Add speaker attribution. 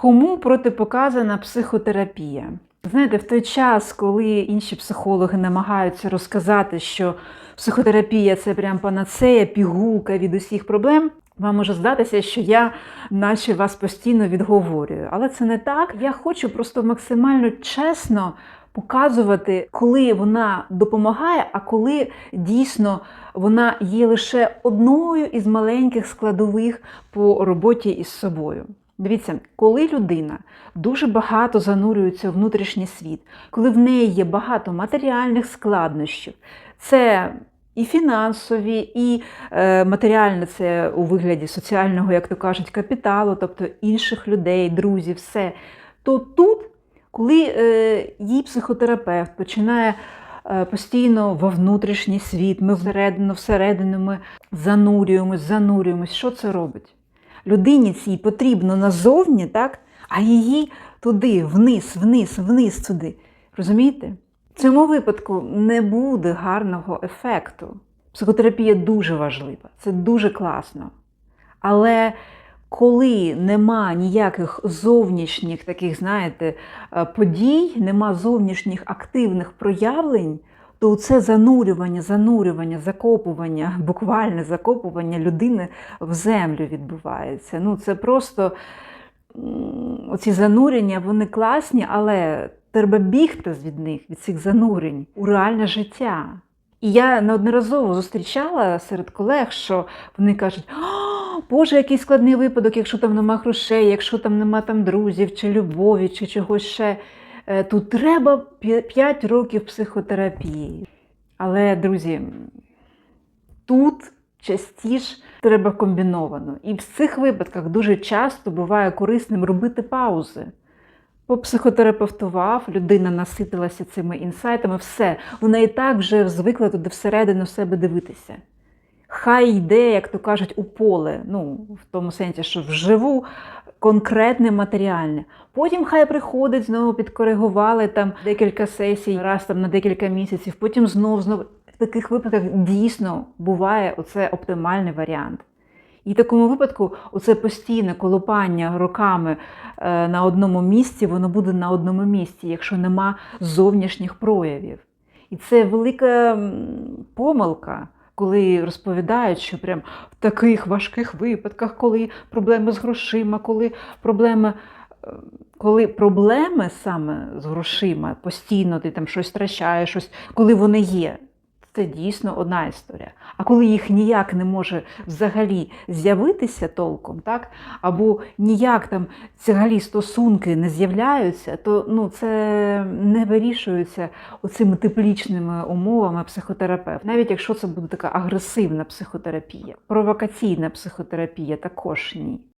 Speaker 1: Кому протипоказана психотерапія? Знаєте, в той час, коли інші психологи намагаються розказати, що психотерапія це прям панацея, пігулка від усіх проблем, вам може здатися, що я наче вас постійно відговорюю. Але це не так. Я хочу просто максимально чесно показувати, коли вона допомагає, а коли дійсно вона є лише одною із маленьких складових по роботі із собою. Дивіться, коли людина дуже багато занурюється у внутрішній світ, коли в неї є багато матеріальних складнощів, це і фінансові, і е, матеріальне це у вигляді соціального, як то кажуть, капіталу, тобто інших людей, друзів, все. То тут, коли е, їй психотерапевт починає е, постійно во внутрішній світ, ми всередину, всередину ми занурюємось, занурюємось, що це робить? Людині цій потрібно назовні, так? а її туди, вниз, вниз, вниз туди. Розумієте? В цьому випадку не буде гарного ефекту. Психотерапія дуже важлива, це дуже класно. Але коли нема ніяких зовнішніх таких, знаєте, е, подій, нема зовнішніх активних проявлень, то це занурювання, занурювання, закопування, буквальне закопування людини в землю відбувається. Ну, це просто оці занурення, вони класні, але треба бігти від них, від цих занурень у реальне життя. І я неодноразово зустрічала серед колег, що вони кажуть: «О, Боже, який складний випадок, якщо там нема грошей, якщо там нема там друзів, чи любові, чи чогось ще. Е, Тут треба 5 років психотерапії. Але, друзі, тут частіше треба комбіновано. І в цих випадках дуже часто буває корисним робити паузи. Попсихотерапевтував, людина наситилася цими інсайтами, все, вона і так вже звикла туди всередину себе дивитися. Хай йде, як то кажуть, у поле, ну, в тому сенсі, що вживу конкретне матеріальне. Потім хай приходить, знову підкоригували там декілька сесій, раз там на декілька місяців, потім знов, знов. В таких випадках дійсно буває оце оптимальний варіант. І в такому випадку оце постійне колупання роками е, на одному місці, воно буде на одному місці, якщо нема зовнішніх проявів. І це велика помилка, коли розповідають, що прям в таких важких випадках, коли проблеми з грошима, коли проблеми. е, Коли проблеми саме з грошима, постійно ти там щось втрачаєш, щось, коли вони є, це дійсно одна історія. А коли їх ніяк не може взагалі з'явитися толком, так? або ніяк там взагалі стосунки не з'являються, то ну, це не вирішується оцими теплічними умовами психотерапевт. Навіть якщо це буде така агресивна психотерапія, провокаційна психотерапія також ні.